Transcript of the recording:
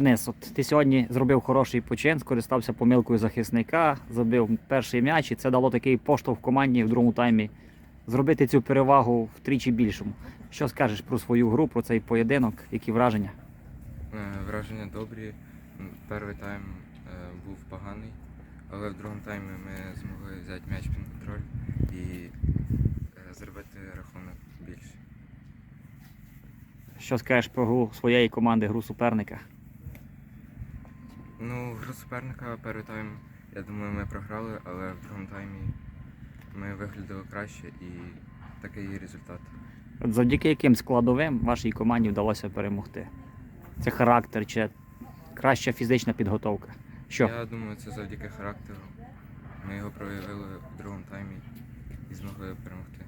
зараз от ти сьогодні зробив хороший почин, скористався помилкою захисника, забив перший м'яч, і це дало такий поштовх команді в другому таймі зробити цю перевагу втричі більшому. Що скажеш про свою гру, про цей поєдинок, які враження? Е, Враження добрі. Перший тайм е, був поганий, але в другому таймі ми змогли взяти м'яч під контроль і е, зробити рахунок більше. Що скажеш про гру своєї команди, гру суперника? Ну, гру суперника перший тайм, я думаю, ми програли, але в другому таймі ми виглядали краще і такий результат. От завдяки яким складовим вашій команді вдалося перемогти? Це характер чи краща фізична підготовка? Що? Я думаю, це завдяки характеру. Ми його проявили в другому таймі і змогли перемогти.